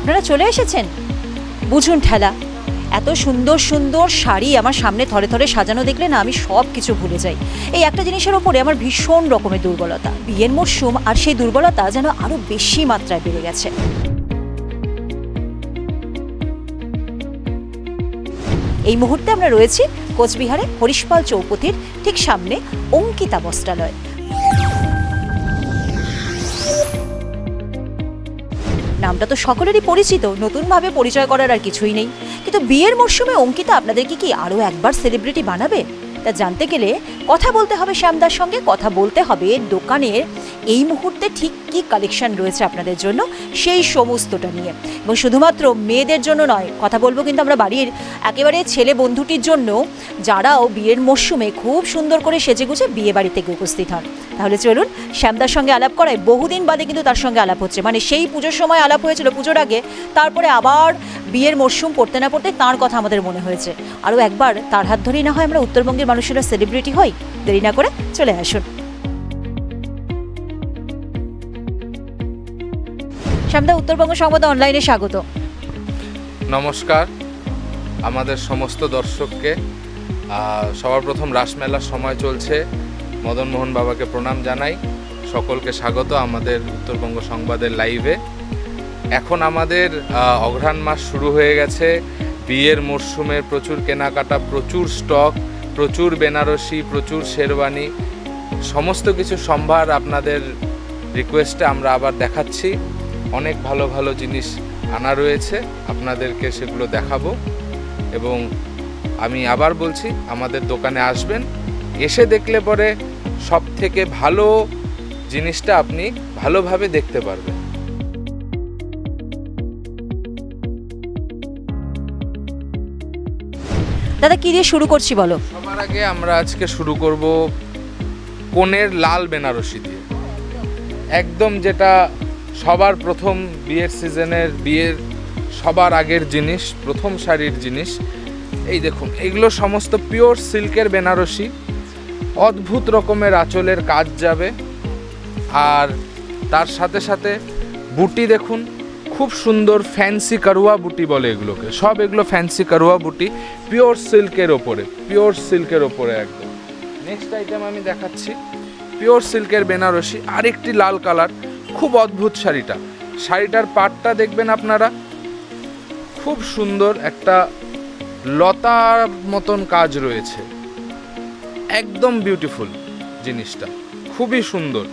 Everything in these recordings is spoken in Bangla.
আপনারা চলে এসেছেন? বুঝুন ঠেলা, এত সুন্দর সুন্দর শাড়ি আমার সামনে থরে থরে সাজানো দেখলে না আমি সব কিছু ভুলে যাই। এই একটা জিনিসের ওপরে আমার ভীষণ রকমের দুর্বলতা, বিয়ের মরশুম আর সেই দুর্বলতা যেন আরও বেশি মাত্রায় বেড়ে গেছে। এই মুহূর্তে আমরা রয়েছি কোচবিহারে হরিশপাল চৌপতির ঠিক সামনে অঙ্কিতা বস্ত্রালয়। নামটা তো সকলেরই পরিচিত, নতুনভাবে পরিচয় করার আর কিছুই নেই। কিন্তু বিয়ের মরশুমে অঙ্কিতা আপনাদেরকে কি আরও একবার সেলিব্রিটি বানাবে? তা জানতে গেলে কথা বলতে হবে শ্যামদার সঙ্গে, কথা বলতে হবে দোকানের। এই মুহূর্তে ঠিক কী কালেকশন রয়েছে আপনাদের জন্য, সেই সমস্তটা নিয়ে। এবং শুধুমাত্র মেয়েদের জন্য নয়, কথা বলব কিন্তু আমরা বাড়ির একেবারে ছেলে বন্ধুটির জন্য, যারাও বিয়ের মরশুমে খুব সুন্দর করে সেজে সেজেগুজে বিয়ে বাড়ি থেকে উপস্থিত হন। তাহলে চলুন, শ্যামদার সঙ্গে আলাপ করায় বহুদিন বাদে কিন্তু তার সঙ্গে আলাপ হচ্ছে। মানে সেই পুজোর সময় আলাপ হয়েছিল, পুজোর আগে, তারপরে আবার বিয়ের মরশুম পড়তে না পড়তে তাঁর কথা আমাদের মনে হয়েছে। আরও একবার তার হাত ধরেই না হয় আমরা উত্তরবঙ্গের মানুষেরা সেলিব্রিটি হই, দেরি না করে চলে আসুন। শ্যামদা উত্তরবঙ্গ সংবাদ অনলাইনে স্বাগত। নমস্কার। আমাদের সমস্ত দর্শককে সবার প্রথম রাসমেলার সময় চলছে। মদন মোহন বাবাকে প্রণাম জানাই। সকলকে স্বাগত আমাদের উত্তরবঙ্গ সংবাদের লাইভে। এখন আমাদের অঘ্রাণ মাস শুরু হয়ে গেছে। বিয়ের মরশুমে প্রচুর কেনাকাটা, প্রচুর স্টক, প্রচুর বেনারসি, প্রচুর শেরওয়ানি। সমস্ত কিছু সম্ভার আপনাদের রিকোয়েস্টে আমরা আবার দেখাচ্ছি। অনেক ভালো ভালো জিনিস আনা রয়েছে আপনাদেরকে সেগুলো দেখাবো। এবং আমি আবার বলছি আমাদের দোকানে আসবেন এসে দেখলে পরে সব থেকে ভালো জিনিসটা আপনি ভালোভাবে দেখতে পারবেন। দাদা কি দিয়ে শুরু করছি বলো? সবার আগে আমরা আজকে শুরু করব কোণের লাল বেনারসি দিয়ে। একদম যেটা সবার প্রথম বিয়ের সিজনের বিয়ের সবার আগের জিনিস, প্রথম শাড়ির জিনিস, এই দেখুন, এগুলো সমস্ত পিওর সিল্কের বেনারসি। অদ্ভুত রকমের আঁচলের কাজ যাবে। আর তার সাথে সাথে বুটি দেখুন, খুব সুন্দর ফ্যান্সি কারুয়া বুটি বলে এগুলোকে। সব এগুলো ফ্যান্সি কারুয়া বুটি পিওর সিল্কের ওপরে পিওর সিল্কের ওপরে একদম। নেক্সট আইটেম আমি দেখাচ্ছি পিওর সিল্কের বেনারসি, আরেকটি লাল কালার। খুব অদ্ভুত শাড়িটা। শাড়িটার পাটটা দেখবেন আপনারা, খুব সুন্দর একটা লতার মতন কাজ রয়েছে। একদম বিউটিফুল জিনিসটা, খুবই সুন্দর।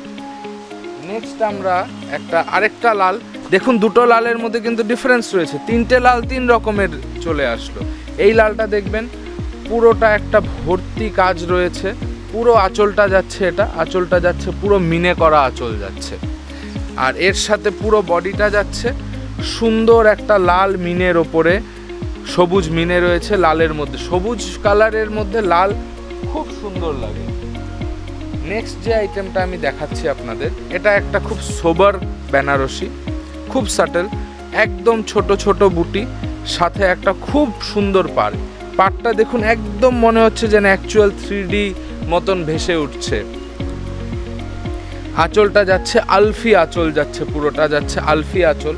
নেক্সট আমরা একটা আরেকটা লাল, দেখুন দুটো লালের মধ্যে কিন্তু ডিফারেন্স রয়েছে। তিনটে লাল, তিন রকমের চলে আসলো। এই লালটা দেখবেন, পুরোটা একটা ভর্তি কাজ রয়েছে। পুরো আঁচলটা যাচ্ছে এটা, আঁচলটা যাচ্ছে পুরো মিনে করা আঁচল যাচ্ছে। আর এর সাথে পুরো বডিটা যাচ্ছে সুন্দর একটা লাল মিনের ওপরে। সবুজ মিনে রয়েছে লালের মধ্যে। সবুজ কালারের মধ্যে লাল খুব সুন্দর লাগে। নেক্সট যে আইটেমটা আমি দেখাচ্ছি আপনাদের, এটা একটা খুব সোবার বেনারসি, খুব সাটেল একদম ছোট ছোট বুটি, সাথে একটা খুব সুন্দর পার পাটটা দেখুন একদম মনে হচ্ছে যেন অ্যাকচুয়াল থ্রি মতন ভেসে উঠছে। আঁচলটা যাচ্ছে, আলফি আঁচল যাচ্ছে, পুরোটা যাচ্ছে আলফি আঁচল।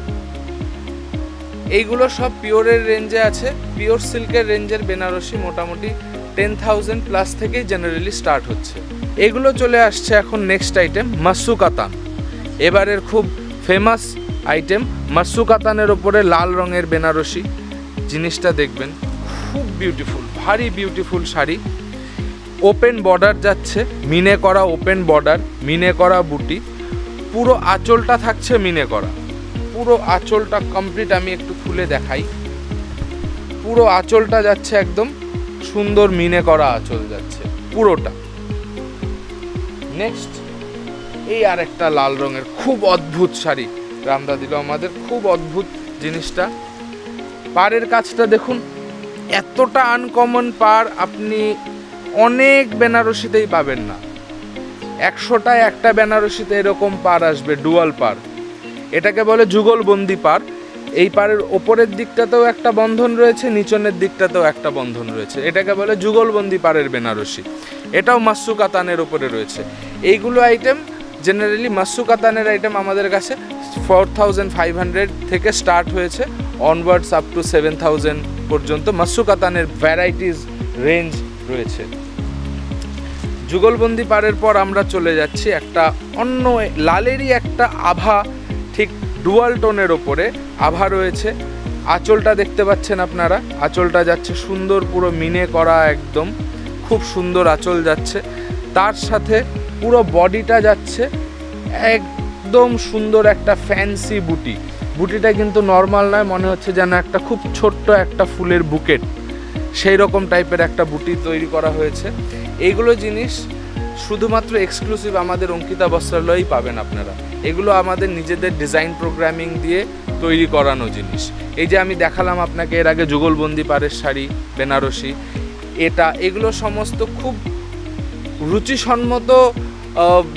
এইগুলো সব পিওরের রেঞ্জে আছে। পিওর সিল্কের রেঞ্জের বেনারসি মোটামুটি টেন থাউজেন্ড প্লাস থেকেই জেনারেলি স্টার্ট হচ্ছে। এগুলো চলে আসছে এখন নেক্সট আইটেম মাসুকাতান। এবারের খুব ফেমাস আইটেম মাসুকাতানের ওপরে লাল রঙের বেনারসি। জিনিসটা দেখবেন, খুব বিউটিফুল ভারী বিউটিফুল শাড়ি। ওপেন বর্ডার যাচ্ছে, মিনে করা ওপেন বর্ডার, মিনে করা বুটি। পুরো আঁচলটা থাকছে মিনে করা। পুরো আঁচলটা কমপ্লিট আমি একটু খুলে দেখাই। পুরো আঁচলটা যাচ্ছে একদম সুন্দর মিনে করা আঁচল যাচ্ছে, পুরোটা। নেক্সট এই আর একটা লাল রঙের খুব অদ্ভুত শাড়ি। রামদা দিল আমাদের খুব অদ্ভুত জিনিসটা। পাড়ের কাজটা দেখুন, এতটা আনকমন পার আপনি অনেক বেনারসিতেই পাবেন না। একশোটায় একটা বেনারসিতে এরকম পার আসবে, ডুয়াল পার এটাকে বলে যুগলবন্দি পার এই পারের ওপরের দিকটাতেও একটা বন্ধন রয়েছে, নিচনের দিকটাতেও একটা বন্ধন রয়েছে। এটাকে বলে যুগলবন্দি পারের বেনারসি। এটাও মাসু কাতানের ওপরে রয়েছে। এইগুলো আইটেম জেনারেলি মাসু কাতানের আইটেম আমাদের কাছে ফোর থাউজেন্ড ফাইভ হান্ড্রেড থেকে স্টার্ট হয়েছে। Onwards up to seven thousand পর্যন্ত মাসু কাতানের ভ্যারাইটিস রেঞ্জ রয়েছে। যুগলবন্দি পারের পর আমরা চলে যাচ্ছি একটা অন্য লালেরই একটা আভা, ঠিক ডুয়াল টোনের ওপরে আভা রয়েছে। আঁচলটা দেখতে পাচ্ছেন আপনারা। আঁচলটা যাচ্ছে সুন্দর পুরো মিনে করা একদম। খুব সুন্দর আঁচল যাচ্ছে। তার সাথে পুরো বডিটা যাচ্ছে একদম সুন্দর একটা ফ্যান্সি বুটি। বুটিটা কিন্তু নর্মাল নয়, মনে হচ্ছে যেন একটা খুব ছোট্ট একটা ফুলের বুকেট। সেই রকম টাইপের একটা বুটি তৈরি করা হয়েছে। এইগুলো জিনিস শুধুমাত্র এক্সক্লুসিভ আমাদের অঙ্কিতা বস্ত্রালয়েই পাবেন আপনারা। এগুলো আমাদের নিজেদের ডিজাইন প্রোগ্রামিং দিয়ে তৈরি করানো জিনিস। এই যে আমি দেখালাম আপনাকে এর আগে যুগলবন্দি পাড়ের শাড়ি, বেনারসি, এটা, এগুলো সমস্ত খুব রুচিসম্মত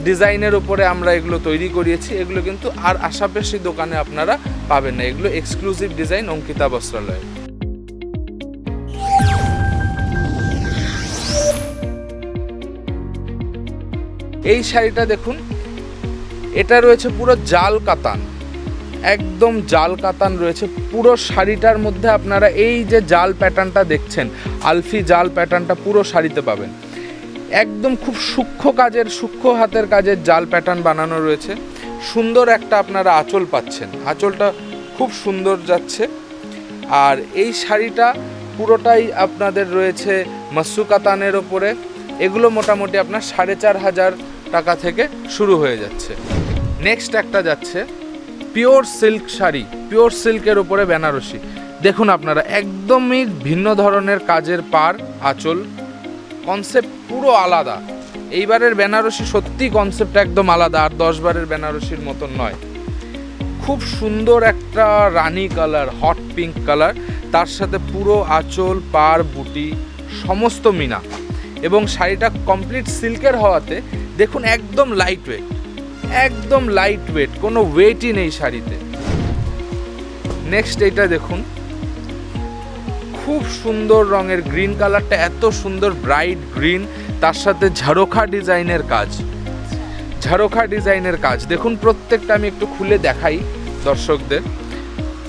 ডিজাইনের উপরে আমরা এগুলো তৈরি করিয়েছি। এগুলো কিন্তু আর আশাপাশি দোকানে আপনারা পাবেন না। এগুলো এক্সক্লুসিভ ডিজাইন অঙ্কিতা বস্ত্রালয় এই শাড়িটা দেখুন, এটা রয়েছে পুরো জাল কাতান, একদম জাল কাতান রয়েছে। পুরো শাড়িটার মধ্যে আপনারা এই যে জাল প্যাটার্নটা দেখছেন, আলফি জাল প্যাটার্নটা পুরো শাড়িতে পাবেন। একদম খুব সূক্ষ্ম কাজের, সূক্ষ্ম হাতের কাজের জাল প্যাটার্ন বানানো রয়েছে। সুন্দর একটা আপনারা আঁচল পাচ্ছেন। আঁচলটা খুব সুন্দর যাচ্ছে। আর এই শাড়িটা পুরোটাই আপনাদের রয়েছে মাসু কাতানের ওপরে। এগুলো মোটামুটি আপনার সাড়ে চার হাজার টাকা থেকে শুরু হয়ে যাচ্ছে। নেক্সট একটা যাচ্ছে পিওর সিল্ক শাড়ি। পিওর সিল্কের উপরে বেনারসি। দেখুন আপনারা, একদমই ভিন্ন ধরনের কাজের পার, আঁচল কনসেপ্ট পুরো আলাদা। এইবারের বেনারসি সত্যি কনসেপ্ট একদম আলাদা, আর দশ বারের বেনারসির মতন নয়। খুব সুন্দর একটা rani colour hot pink colour. তার সাথে পুরো আঁচল, পার, বুটি, সমস্ত মিনা। এবং শাড়িটা কমপ্লিট সিল্কের হওয়াতে দেখুন, একদম লাইট ওয়েট একদম লাইট ওয়েট কোনো ওয়েটই নেই শাড়িতে। নেক্সট এইটা দেখুন, খুব সুন্দর রঙের গ্রিন কালারটা এত সুন্দর ব্রাইট গ্রিন তার সাথে ঝাড়োখা ডিজাইনের কাজ। ঝাড়োখা ডিজাইনের কাজ। দেখুন, প্রত্যেকটা আমি একটু খুলে দেখাই দর্শকদের।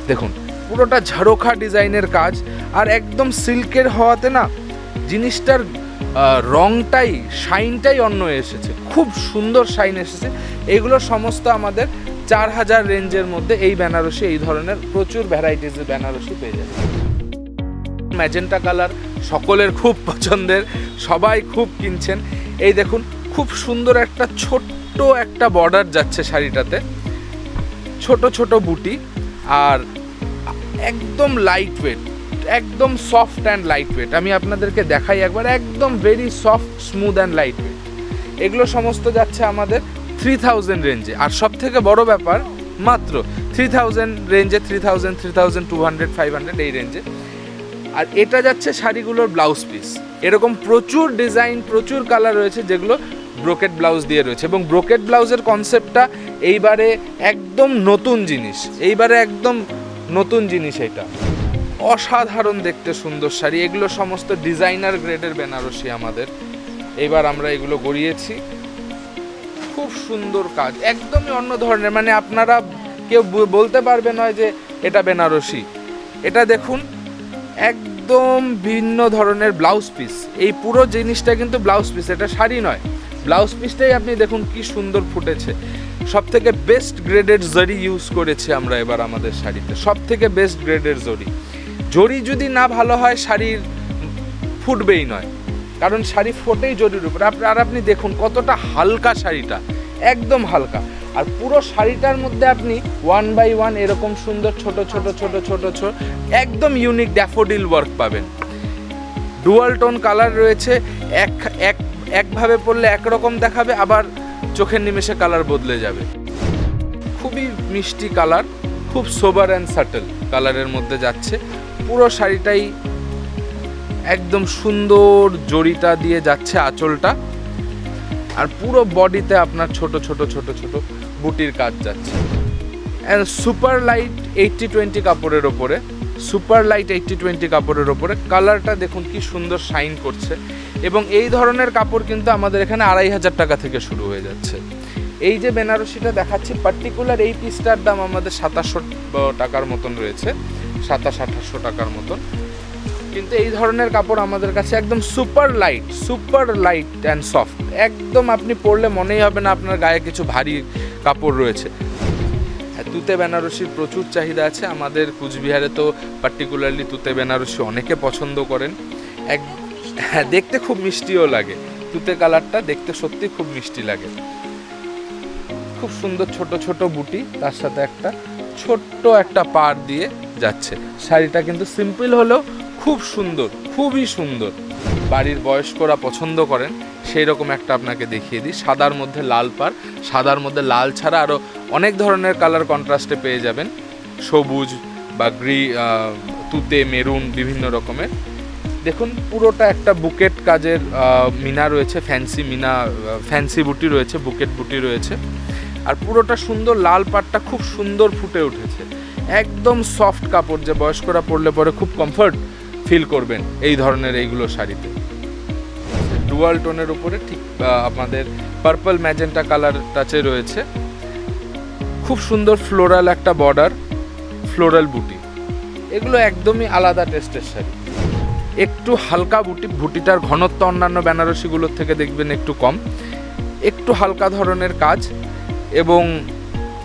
দেখুন, পুরোটা ঝাড়োখা ডিজাইনের কাজ, আর একদম সিল্কের হওয়াতে না, জিনিসটার রংটাই, শাইনটাই অন্য এসেছে। খুব সুন্দর শাইন এসেছে। এগুলো সমস্ত আমাদের চার হাজার রেঞ্জের মধ্যে এই বেনারসি, এই ধরনের প্রচুর ভ্যারাইটিসের বেনারসি পেয়ে যাবে। ম্যাজেন্টা কালার সকলের খুব পছন্দের, সবাই খুব কিনছেন। এই দেখুন, খুব সুন্দর একটা ছোট্ট একটা বর্ডার যাচ্ছে শাড়িটাতে। ছোট ছোট বুটি আর একদম লাইট ওয়েট একদম সফট অ্যান্ড লাইট ওয়েট আমি আপনাদেরকে দেখাই একবার, একদম very soft smooth and light weight এগুলো সমস্ত যাচ্ছে আমাদের থ্রি থাউজেন্ড রেঞ্জে আর সব থেকে বড় ব্যাপার, মাত্র থ্রি থাউজেন্ড রেঞ্জে three thousand three thousand two hundred five hundred এই রেঞ্জে আর এটা যাচ্ছে শাড়িগুলোর ব্লাউজ পিস এরকম প্রচুর ডিজাইন প্রচুর কালার রয়েছে যেগুলো ব্রোকেট ব্লাউজ দিয়ে রয়েছে। এবং ব্রোকেট ব্লাউজের কনসেপ্টটা এইবারে একদম নতুন জিনিস। এইবারে একদম নতুন জিনিস এটা। অসাধারণ দেখতে সুন্দর শাড়ি। এগুলো সমস্ত ডিজাইনার গ্রেডের বেনারসি আমাদের। এবার আমরা এগুলো গড়িয়েছি। খুব সুন্দর কাজ, একদমই অন্য ধরনের। মানে আপনারা কেউ বলতে পারবে নয় যে এটা বেনারসি। এটা দেখুন, একদম ভিন্ন ধরনের ব্লাউজ পিস। এই পুরো জিনিসটা কিন্তু ব্লাউজ পিস, এটা শাড়ি নয়। ব্লাউজ পিসটাই আপনি দেখুন কি সুন্দর ফুটেছে। সব থেকে বেস্ট গ্রেডের জরি ইউজ করেছি আমরা এবার আমাদের শাড়িতে। সব থেকে বেস্ট গ্রেডের জরি। জরি যদি না ভালো হয়, শাড়ির ফুটবেই নয়। কারণ শাড়ি ফোটেই জরির উপরে। আপ- আর আপনি দেখুন কতটা হালকা শাড়িটা, একদম হালকা। আর পুরো শাড়িটার মধ্যে আপনি ওয়ান বাই ওয়ান এরকম সুন্দর ছোট ছোট ছোট ছোট ছোট, একদম ইউনিক ড্যাফোডিল ওয়ার্ক পাবেন। ডুয়াল টোন কালার রয়েছে, এক এক, একভাবে পরলে একরকম দেখাবে, আবার চোখের নিমেষে কালার বদলে যাবে। খুবই মিষ্টি কালার খুব সোবার অ্যান্ড সাটল কালারের মধ্যে যাচ্ছে। পুরো শাড়িটাই একদম সুন্দর জড়িটা দিয়ে যাচ্ছে আঁচলটা। আর পুরো বডিতে আপনার ছোট ছোট ছোট ছোট বুটির কাজ যাচ্ছে। And super light eighty twenty কাপড়ের ওপরে সুপার লাইট এইটটি টোয়েন্টি কাপড়ের ওপরে কালারটা দেখুন কি সুন্দর শাইন করছে। এবং এই ধরনের কাপড় কিন্তু আমাদের এখানে আড়াই হাজার টাকা থেকে শুরু হয়ে যাচ্ছে। এই যে বেনারসিটা দেখাচ্ছি পার্টিকুলার এই পিসটার দাম আমাদের সাতাশশো টাকার মতন রয়েছে। সাতাশ, আঠাশশো টাকার মতন। কিন্তু এই ধরনের কাপড় আমাদের কাছে একদম super light super light and soft একদম আপনি পরলে মনেই হবে না আপনার গায়ে কিছু ভারী কাপড় রয়েছে। হ্যাঁ তুতে বেনারসির প্রচুর চাহিদা আছে। আমাদের কুচবিহারে তো পার্টিকুলারলি তুতে বেনারসি অনেকে পছন্দ করেন। এক হ্যাঁ দেখতে খুব মিষ্টিও লাগে। তুতে কালারটা দেখতে সত্যি খুব মিষ্টি লাগে। খুব সুন্দর ছোট ছোট বুটি, তার সাথে একটা ছোট্ট একটা পাড় দিয়ে যাচ্ছে। শাড়িটা কিন্তু সিম্পল হলেও খুব সুন্দর, খুবই সুন্দর। বাড়ির বয়স্করা পছন্দ করেন সেই রকম একটা আপনাকে দেখিয়ে দিই। সাদার মধ্যে লাল পাড় সাদার মধ্যে লাল ছাড়া আরও অনেক ধরনের কালার কন্ট্রাস্টে পেয়ে যাবেন। সবুজ বা গ্রি তুতে, মেরুন, বিভিন্ন রকমের। দেখুন, পুরোটা একটা বুকেট কাজের মিনা রয়েছে, ফ্যান্সি মিনা ফ্যান্সি বুটি রয়েছে, বুকেট বুটি রয়েছে। আর পুরোটা সুন্দর লাল পাটটা খুব সুন্দর ফুটে উঠেছে। একদম সফট কাপড় যে বয়স্করা পরলে পরে খুব কমফর্ট ফিল করবেন এই ধরনের এইগুলো শাড়িতে। ডুয়াল টোনের উপরে ঠিক আমাদের পার্পল ম্যাজেন্টা কালার টাচে রয়েছে। খুব সুন্দর ফ্লোরাল একটা বর্ডার ফ্লোরাল বুটি এগুলো একদমই আলাদা টেস্টের শাড়ি। একটু হালকা বুটি বুটিটার ঘনত্ব অন্যান্য বেনারসিগুলোর থেকে দেখবেন একটু কম। একটু হালকা ধরনের কাজ এবং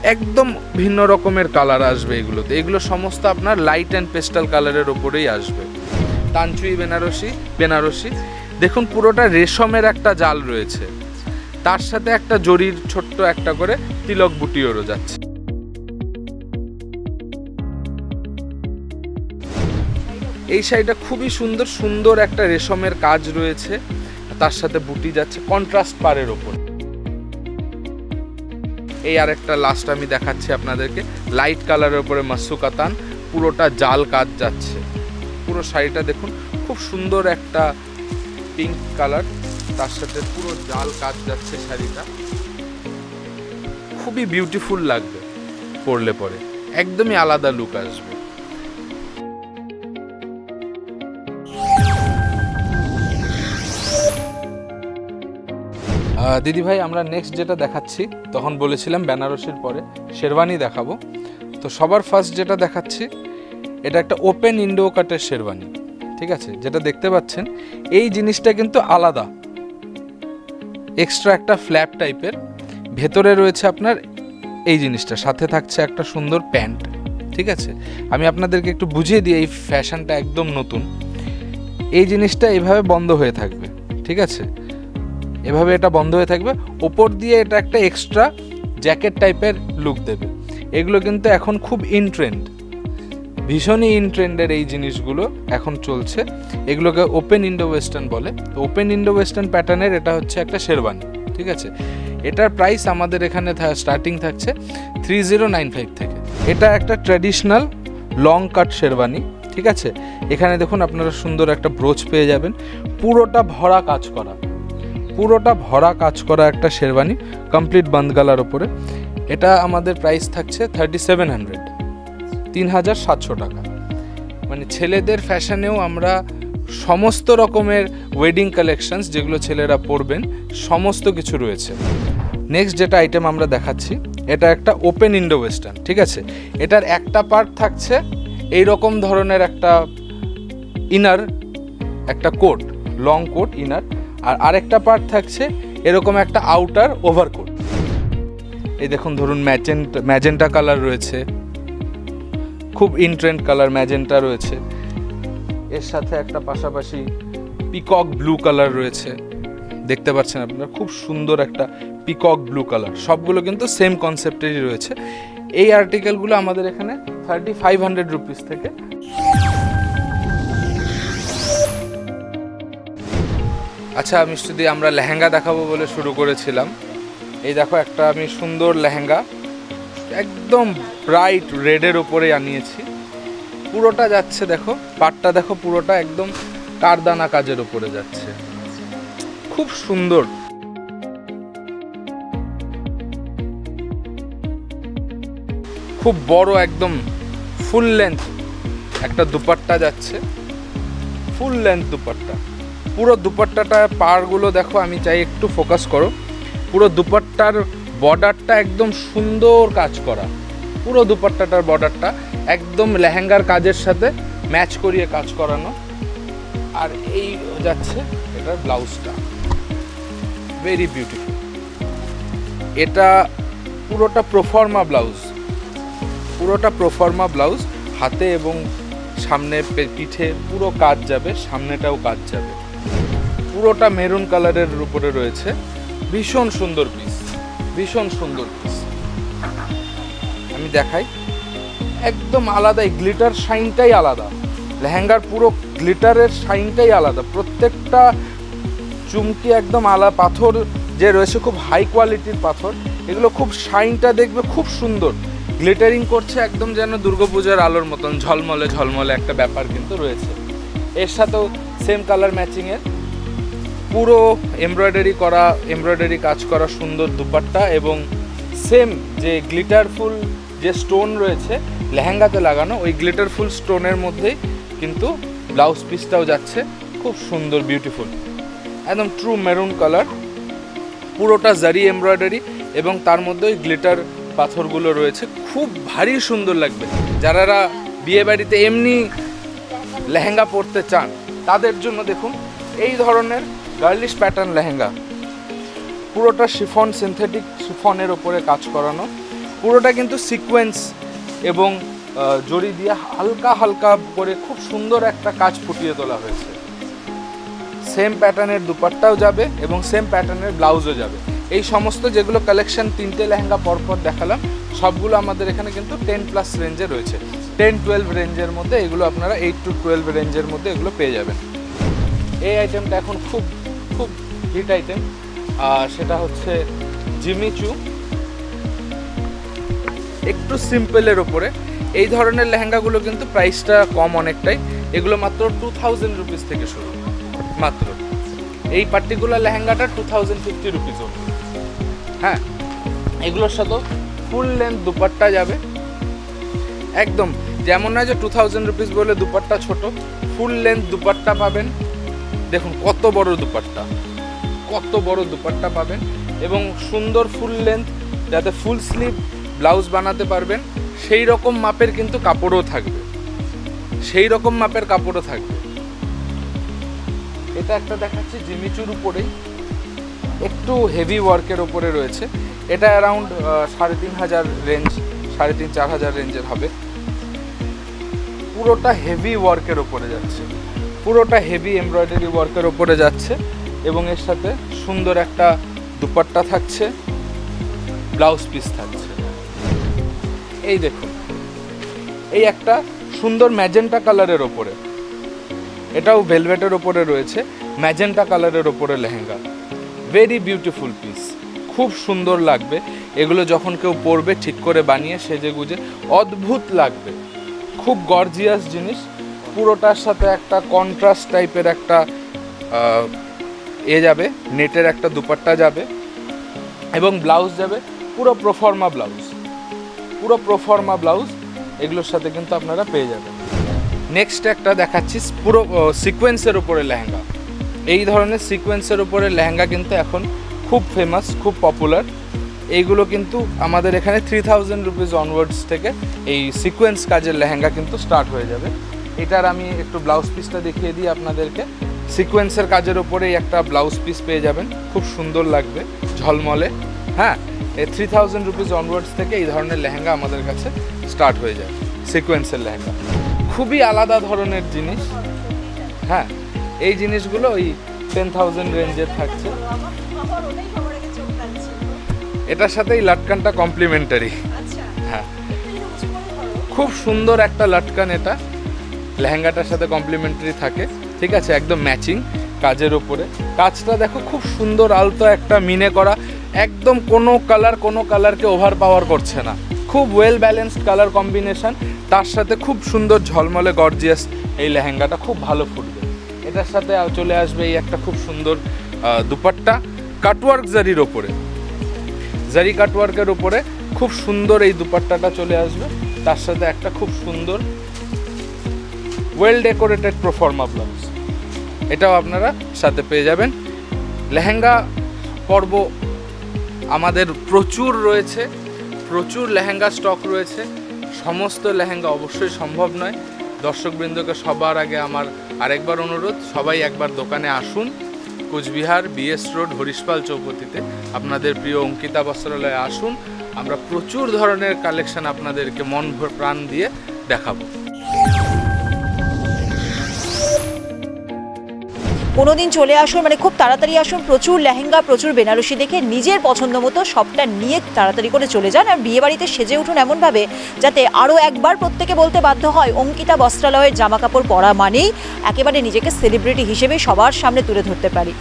একদম ভিন্ন রকমের কালার আসবে এগুলোতে। এগুলো সমস্ত আপনার লাইট অ্যান্ড পেস্টাল কালারের ওপরেই আসবে। তানচুই বেনারসি বেনারসি। দেখুন, পুরোটা রেশমের একটা জাল রয়েছে। তার সাথে একটা জরির ছোট্ট একটা করে তিলক বুটিওরও যাচ্ছে এই শাড়িটা খুবই সুন্দর সুন্দর একটা রেশমের কাজ রয়েছে। তার সাথে বুটি যাচ্ছে কন্ট্রাস্ট পারের ওপর। এই আর একটা লাস্ট আমি দেখাচ্ছি আপনাদেরকে। লাইট কালারের উপরে মাসুকাতান পুরোটা জাল কাজ যাচ্ছে। পুরো শাড়িটা দেখুন, খুব সুন্দর একটা পিঙ্ক কালার তার সাথে পুরো জাল কাজ যাচ্ছে শাড়িটা। খুবই বিউটিফুল লাগবে পরলে পরে। একদমই আলাদা লুক আসবে। দিদি ভাই আমরা নেক্সট যেটা দেখাচ্ছি, তখন বলেছিলাম বেনারসির পরে, শেরওয়ানি দেখাবো। তো সবার ফার্স্ট যেটা দেখাচ্ছি, এটা একটা ওপেন ইন্ডো কাটের শেরওয়ানি, ঠিক আছে? যেটা দেখতে পাচ্ছেন, এই জিনিসটা কিন্তু আলাদা। এক্সট্রা একটা ফ্ল্যাপ টাইপের ভেতরে রয়েছে আপনার এই জিনিসটা, সাথে থাকছে একটা সুন্দর প্যান্ট, ঠিক আছে? আমি আপনাদেরকে একটু বুঝিয়ে দিই, এই ফ্যাশনটা একদম নতুন। এই জিনিসটা এইভাবে বন্ধ হয়ে থাকবে, ঠিক আছে? এভাবে এটা বন্ধ হয়ে থাকবে। ওপর দিয়ে এটা একটা এক্সট্রা জ্যাকেট টাইপের লুক দেবে। এগুলো কিন্তু এখন খুব ইন ট্রেন্ড ভীষণই ইন ট্রেন্ডের এই জিনিসগুলো এখন চলছে। এগুলোকে ওপেন ইন্ডো ওয়েস্টার্ন বলে। তো ওপেন ইন্ডো ওয়েস্টার্ন প্যাটার্নের এটা হচ্ছে একটা শেরবানি ঠিক আছে? এটার প্রাইস আমাদের এখানে স্টার্টিং থাকছে থ্রি জিরো নাইন ফাইভ থেকে। এটা একটা ট্র্যাডিশনাল লং কাট শেরবানি ঠিক আছে? এখানে দেখুন আপনারা সুন্দর একটা ব্রোচ পেয়ে যাবেন। পুরোটা ভরা কাজ করা। পুরোটা ভরা কাজ করা একটা শেরবানি কমপ্লিট বান্দগালার ওপরে। এটা আমাদের প্রাইস থাকছে থার্টি সেভেন হান্ড্রেড তিন হাজার সাতশো টাকা। মানে ছেলেদের ফ্যাশনেও আমরা সমস্ত রকমের ওয়েডিং কালেকশনস যেগুলো ছেলেরা পরবেন, সমস্ত কিছু রয়েছে। নেক্সট যেটা আইটেম আমরা দেখাচ্ছি, এটা একটা ওপেন ইন্ডো ওয়েস্টার্ন ঠিক আছে? এটার একটা পার্ট থাকছে এই রকম ধরনের একটা ইনার একটা কোট লং কোট ইনার আর আরেকটা পার্ট থাকছে এরকম একটা আউটার ওভারকোট এই দেখুন, ধরুন ম্যাজেন্টা ম্যাজেন্টা কালার রয়েছে। খুব ইন্ট্রেন্ড কালার ম্যাজেন্টা রয়েছে। এর সাথে একটা পাশাপাশি পিকক ব্লু কালার রয়েছে। দেখতে পাচ্ছেন আপনারা, খুব সুন্দর একটা পিকক ব্লু কালার সবগুলো কিন্তু সেম কনসেপ্টেরই রয়েছে। এই আর্টিকেলগুলো আমাদের এখানে থার্টি ফাইভ হান্ড্রেড রুপিস থেকে আচ্ছা যদি আমরা লেহেঙ্গা দেখাবো বলে শুরু করেছিলাম। এই দেখো, একটা আমি সুন্দর লেহেঙ্গা, একদম ব্রাইট রেডের ওপরে আনিয়েছি। পুরোটা যাচ্ছে দেখো, পাটটা দেখো পুরোটা একদম কারদানা কাজের ওপরে যাচ্ছে। খুব সুন্দর। খুব বড় একদম ফুল লেন্থ একটা দুপাট্টা যাচ্ছে। Full length dupatta. পুরো দুপাট্টাটা পাড়গুলো দেখো, আমি চাই একটু ফোকাস করো। পুরো দুপাট্টার বর্ডারটা একদম সুন্দর কাজ করা। পুরো দুপাট্টাটার বর্ডারটা একদম লেহেঙ্গার কাজের সাথে ম্যাচ করিয়ে কাজ করানো। আর এই যাচ্ছে এটার ব্লাউজটা ভেরি বিউটিফুল এটা পুরোটা প্রফর্মা ব্লাউজ পুরোটা প্রফর্মা ব্লাউজ হাতে এবং সামনে পিঠে পুরো কাজ যাবে, সামনেটাও কাজ যাবে। পুরোটা মেরুন কালারের উপরে রয়েছে। ভীষণ সুন্দর পিস ভীষণ সুন্দর পিস আমি দেখাই। একদম আলাদা, এই গ্লিটার শাইনটাই আলাদা। লেহেঙ্গার পুরো গ্লিটারের শাইনটাই আলাদা। প্রত্যেকটা চুমকি একদম আলা পাথর যে রয়েছে, খুব হাই কোয়ালিটির পাথর। এগুলো খুব শাইনটা দেখবে খুব সুন্দর। গ্লিটারিং করছে একদম যেন দুর্গাপূজার আলোর মতন। ঝলমলে ঝলমলে একটা ব্যাপার কিন্তু রয়েছে। এর সাথেও সেম কালার ম্যাচিংয়ের পুরো এমব্রয়ডারি করা এমব্রয়ডারি কাজ করা সুন্দর দুপাট্টা এবং সেম যে গ্লিটারফুল যে স্টোন রয়েছে, লেহেঙ্গাতে লাগানো, ওই গ্লিটারফুল স্টোনের মধ্যেই কিন্তু ব্লাউজ পিসটাও যাচ্ছে। খুব সুন্দর বিউটিফুল একদম ট্রু মেরুন কালার পুরোটা জারি এমব্রয়ডারি এবং তার মধ্যে ওই গ্লিটার পাথরগুলো রয়েছে। খুব ভারী সুন্দর লাগবে। যারা বিয়ে বাড়িতে এমনি লেহেঙ্গা পরতে চান, তাদের জন্য দেখুন এই ধরনের গার্লিশ প্যাটার্ন লেহেঙ্গা। পুরোটা শিফন সিনথেটিক শিফনের ওপরে কাজ করানো। পুরোটা কিন্তু সিকোয়েন্স এবং জড়ি দিয়ে হালকা হালকা করে খুব সুন্দর একটা কাজ ফুটিয়ে তোলা হয়েছে। সেম প্যাটার্নের দুপাট্টাও যাবে এবং সেম প্যাটার্নের ব্লাউজও যাবে। এই সমস্ত যেগুলো কালেকশন তিনটে লেহেঙ্গা পরপর দেখালাম, সবগুলো আমাদের এখানে কিন্তু টেন প্লাস রেঞ্জে রয়েছে। টেন টুয়েলভ রেঞ্জের মধ্যে এগুলো আপনারা এইট টু টুয়েলভ রেঞ্জের মধ্যে এগুলো পেয়ে যাবেন। এই আইটেমটা এখন খুব খুব হিট আইটেম আর সেটা হচ্ছে জিমিচু একটু সিম্পলের ওপরে এই ধরনের লেহেঙ্গাগুলো কিন্তু প্রাইসটা কম অনেকটাই। এগুলো মাত্র টু থাউজেন্ড রুপিস থেকে শুরু। মাত্র। এই পার্টিকুলার লেহেঙ্গাটা টু থাউজেন্ড ফিফটি রুপিস হ্যাঁ এগুলোর সাথে ফুল লেন্থ দুপাট্টা যাবে। একদম, যেমন নয় যে টু থাউজেন্ড রুপিস বলে দুপাট্টা ছোট ফুল লেন্থ দুপাট্টা পাবেন। দেখুন কত বড় দুপাট্টা, কত বড় দুপাট্টা পাবেন এবং সুন্দর ফুল লেন্থ যাতে ফুল স্লিভ ব্লাউজ বানাতে পারবেন, সেই রকম মাপের কিন্তু কাপড়ও থাকবে। সেই রকম মাপের কাপড়ও থাকবে। এটা একটা দেখাচ্ছি জিমিচুর উপরেই, একটু হেভি ওয়ার্কের ওপরে রয়েছে। এটা অ্যারাউন্ড সাড়ে তিন হাজার রেঞ্জ সাড়ে তিন চার হাজার রেঞ্জের হবে। পুরোটা হেভি ওয়ার্কের ওপরে যাচ্ছে। পুরোটা হেভি এমব্রয়ডারি ওয়ার্কের ওপরে যাচ্ছে এবং এর সাথে সুন্দর একটা দুপাট্টা থাকছে ব্লাউজ পিস থাকছে। এই দেখুন, এই একটা সুন্দর ম্যাজেন্টা কালারের ওপরে এটাও ভেলভেটের ওপরে রয়েছে ম্যাজেন্টা কালারের ওপরে লেহেঙ্গা। ভেরি বিউটিফুল পিস খুব সুন্দর লাগবে। এগুলো যখন কেউ পরবে, ঠিক করে বানিয়ে সেজে গুজে অদ্ভুত লাগবে। খুব গর্জিয়াস জিনিস। পুরোটার সাথে একটা কন্ট্রাস্ট টাইপের একটা এ যাবে, নেটের একটা দুপাট্টা যাবে এবং ব্লাউজ যাবে, পুরো প্রফর্মা ব্লাউজ পুরো প্রফর্মা ব্লাউজ এগুলোর সাথে কিন্তু আপনারা পেয়ে যাবেন। নেক্সট একটা দেখাচ্ছি, পুরো সিকোয়েন্সের উপরে লেহেঙ্গা। এই ধরনের সিকোয়েন্সের উপরে লেহেঙ্গা কিন্তু এখন খুব ফেমাস খুব পপুলার এইগুলো কিন্তু আমাদের এখানে থ্রি থাউজেন্ড রুপিস অনওয়ার্ডস থেকে এই সিকোয়েন্স কাজের লেহেঙ্গা কিন্তু স্টার্ট হয়ে যাবে। এটার আমি একটু ব্লাউজ পিসটা দেখিয়ে দিই আপনাদেরকে। সিকোয়েন্সের কাজের ওপরেই একটা ব্লাউজ পিস পেয়ে যাবেন। খুব সুন্দর লাগবে ঝলমলে। হ্যাঁ এই থ্রি থাউজেন্ড রুপিস অনওয়ার্ডস থেকে এই ধরনের লেহেঙ্গা আমাদের কাছে স্টার্ট হয়ে যায়। সিকোয়েন্সের লেহেঙ্গা। খুবই আলাদা ধরনের জিনিস। হ্যাঁ এই জিনিসগুলো ওই টেন থাউজেন্ড রেঞ্জের থাকছে। এটার সাথে এই লাটকানটা কমপ্লিমেন্টারি হ্যাঁ। খুব সুন্দর একটা লাটকান এটা। লেহেঙ্গাটার সাথে কমপ্লিমেন্টারি থাকে। ঠিক আছে? একদম ম্যাচিং কাজের ওপরে কাজটা দেখো খুব সুন্দর আলতো একটা মিনে করা। একদম কোনো কালার কোনো কালারকে ওভার পাওয়ার করছে না। খুব ওয়েল ব্যালেন্সড কালার কম্বিনেশন তার সাথে খুব সুন্দর ঝলমলে গর্জিয়াস এই লেহেঙ্গাটা খুব ভালো ফুটবে। এটার সাথে চলে আসবে এই একটা খুব সুন্দর দুপাট্টা। কাটওয়ার্ক জারির ওপরে জারি কাটওয়ার্কের উপরে খুব সুন্দর এই দুপাট্টাটা চলে আসবে। তার সাথে একটা খুব সুন্দর ওয়েল ডেকোরেটেড প্রফর্মা ব্লাউজ এটাও আপনারা সাথে পেয়ে যাবেন। লেহেঙ্গা পর্ব আমাদের প্রচুর রয়েছে, প্রচুর লেহেঙ্গা স্টক রয়েছে। সমস্ত লেহেঙ্গা অবশ্যই সম্ভব নয়। দর্শকবৃন্দকে সবার আগে আমার আরেকবার অনুরোধ, সবাই একবার দোকানে আসুন। কোচবিহার, বিএস রোড, হরিশপাল চৌপতিতে আপনাদের প্রিয় অঙ্কিতা বস্ত্রালয়ে আসুন। আমরা প্রচুর ধরনের কালেকশন আপনাদেরকে মন প্রাণ দিয়ে দেখাবো। কোনোদিন চলে আসুন মানে খুব তাড়াতাড়ি আসুন, প্রচুর লেহেঙ্গা, প্রচুর বেনারসি দেখে নিজের পছন্দ মতো সবটা নিয়ে তাড়াতাড়ি করে চলে যান আর বিয়ে বাড়িতে সেজে উঠুন এমনভাবে যাতে আরও একবার প্রত্যেকে বলতে বাধ্য হয়, অঙ্কিতা বস্ত্রালয়ের জামা কাপড় পরা মানেই একেবারে নিজেকে সেলিব্রিটি হিসেবে সবার সামনে তুলে ধরতে পারি।